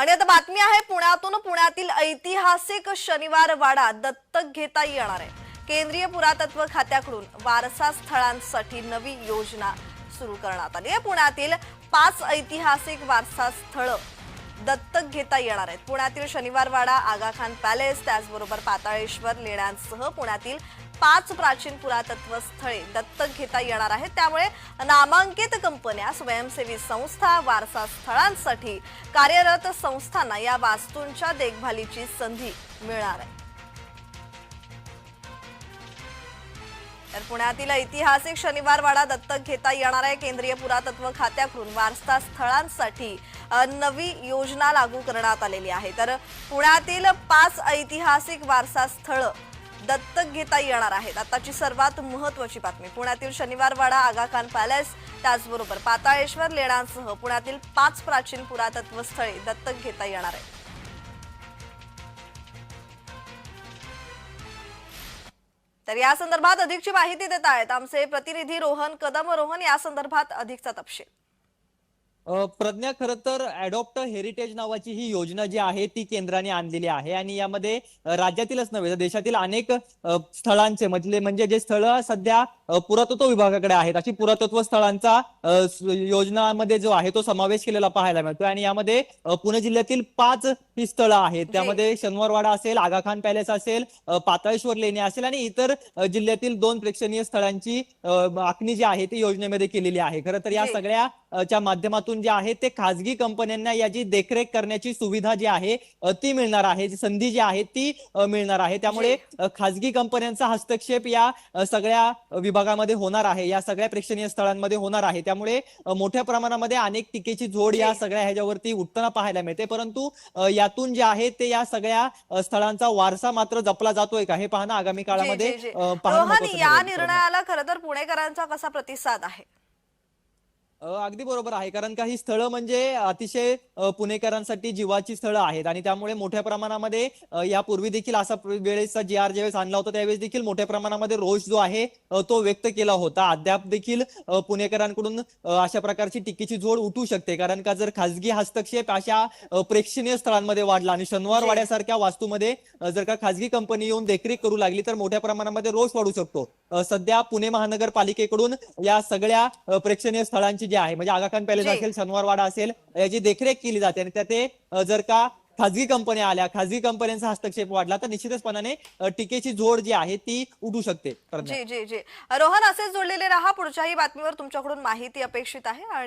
आणि आता बातमी आहे पुण्यातून पुण्यातील ऐतिहासिक शनिवार वाडा दत्तक घेता येणार आहे. केंद्रीय पुरातत्व खात्याकडून वारसा स्थळांसाठी नवी योजना सुरू करण्यात आली आहे. पुण्यातील पाच ऐतिहासिक वारसा स्थळ दत्तक घेता येणार आहेत. पुण्यातील शनिवार वाडा आगाखान पॅलेस त्याचबरोबर पाताळेश्वर लेण्यांसह पुण्यातील पाच प्राचीन पुरातत्व स्थळे दत्तक घेता येणार आहेत. त्यामुळे नामांकित कंपन्या स्वयंसेवी संस्था वारसा स्थळांसाठी कार्यरत संस्थांना या वास्तूंच्या देखभालीची संधी मिळणार आहे. तर पुण्यातील ऐतिहासिक शनिवारवाडा दत्तक घेता येणार आहे. केंद्रीय पुरातत्व खात्याकडून वारसा स्थळांसाठी नवी योजना लागू करण्यात आलेली आहे. तर पुण्यातील पाच ऐतिहासिक वारसा स्थळं दत्तक घेता येणार आहेत. आताची सर्वात महत्वाची बातमी पुण्यातील शनिवारवाडा आगाखान पॅलेस त्याचबरोबर पाताळेश्वर लेण्यांसह पुण्यातील पाच प्राचीन पुरातत्व स्थळे दत्तक घेता येणार आहेत. तर या संदर्भात अधिकची माहिती देत आहेत आमचे प्रतिनिधी रोहन कदम रोहन या संदर्भात अधिकचा तपशील. प्रज्ञा खरं तर अडॉप्ट हेरिटेज नावाची ही योजना जी आहे ती केंद्राने आणलेली आहे आणि यामध्ये राज्यातीलच नव्हे तर देशातील अनेक स्थळांचे म्हणजे म्हणजे जे स्थळ सध्या पुरातत्व विभागाकडे आहेत अशी पुरातत्व स्थळांचा योजनामध्ये जो आहे तो समावेश केलेला पाहायला मिळतोय आणि यामध्ये पुणे जिल्ह्यातील पाच ही स्थळं आहेत. त्यामध्ये शनिवारवाडा असेल आगाखान पॅलेस असेल पाताळेश्वर लेणी असेल आणि इतर जिल्ह्यातील दोन प्रेक्षणीय स्थळांची आखणी जी आहे ती योजनेमध्ये केलेली आहे. खरं तर या जी. सगळ्या अ, च्या माध्यमातून जे आहे ते खासगी कंपन्यांना याची देखरेख करण्याची सुविधा जी आहे ती मिळणार आहे. जी संधी जी आहे ती मिळणार आहे. त्यामुळे अ, खासगी कंपन्यांचा हस्तक्षेप या सगळ्या विभागामध्ये होणार आहे. या सगळ्या प्रेक्षणीय स्थळांमध्ये होणार आहे. त्यामुळे मोठ्या प्रमाणामध्ये अनेक टीकेची जोड या. सगळ्या ह्याच्यावरती उठताना पाहायला मिळते. परंतु यातून जे आहे ते या सगळ्या स्थळांचा वारसा मात्र जपला जातोय का? हे पाहणं आगामी काळामध्ये या. निर्णयाला खरं तर पुणेकरांचा कसा प्रतिसाद आहे? अगदी बरोबर आहे. कारण का ही स्थळं म्हणजे अतिशय पुणेकरांसाठी जीवाची स्थळं आहेत आणि त्यामुळे मोठ्या प्रमाणामध्ये यापूर्वी देखील असा वेळेचा जी आर ज्यावेळेस आणला होता त्यावेळेस देखील मोठ्या प्रमाणामध्ये रोष जो आहे तो व्यक्त केला होता. अद्याप देखील पुणेकरांकडून अशा प्रकारची टीकेची जोड उठू शकते. कारण का जर खासगी हस्तक्षेप अशा प्रेक्षणीय स्थळांमध्ये वाढला आणि शनिवार वाड्यासारख्या वास्तूमध्ये जर का खासगी कंपनी येऊन देखरेख करू लागली तर मोठ्या प्रमाणामध्ये रोष वाढू शकतो. सध्या पुणे महानगरपालिकेकडून या सगळ्या प्रेक्षणीय स्थळांची जी आहे म्हणजे आगाखान पॅलेस. असेल शनिवारवाडा असेल याची देखरेख केली जाते. आणि त्यात अ, जर का खासगी कंपन्या आल्या खासगी कंपन्यांचा हस्तक्षेप वाढला तर निश्चितचपणाने टीकेची जोड जी आहे ती उठू शकते. जी जी जी. रोहन असेच जोडलेले राहा. पुढच्याही बातमीवर तुमच्याकडून माहिती अपेक्षित आहे. आणि